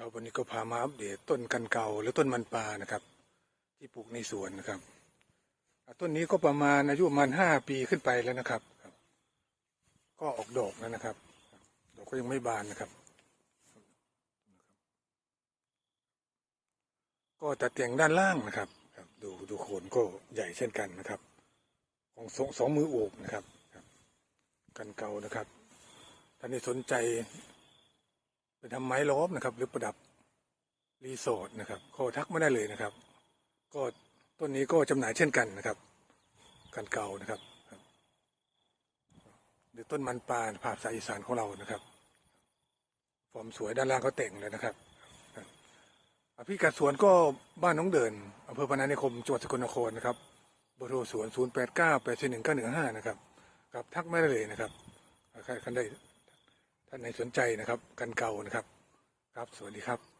ครับวันนี้ก็พามาอัปเดตต้นกันเก่าหรือต้นมันปลานะครับ ที่ปลูกในสวนนะครับต้นนี้ก็ประมาณอายุประมาณห้าปีขึ้นไปแล้วนะครับครับก็ออกดอกแล้วนะครับดอกก็ยังไม่บานนะครับ ก็ตัดแต่งด้านล่างนะครับครับดูดูโคนก็ใหญ่เช่นกันนะครับ ของสองสองมือโอบนะครับครับกันเก่านะครับท่านที่สนใจ ไปทำไม้ล้อมนะครับ หรือประดับรีสอร์ทนะครับก็ทักไมาได้เลยนะครับ ก็ต้นนี้ก็จำหน่ายเช่นกันนะครับกันเก่านะครับ หรือต้นมันปลาภาพสายอีสานของเรานะครับฟอร์มสวยด้านล่างเขาแต่งเลยนะครับพี่กัดสวนก็บ้านน้องเดินอำเภอพนานิคมจังหวัดสกลนครนะครับเบอร์โทรสวน 0 8 9 8 4 1 9 1 5 นะครับครับทักไมาได้เลยนะครับใครท่านใด ท่านไหนสนใจนะครับ กันเก่านะครับ ครับ สวัสดีครับ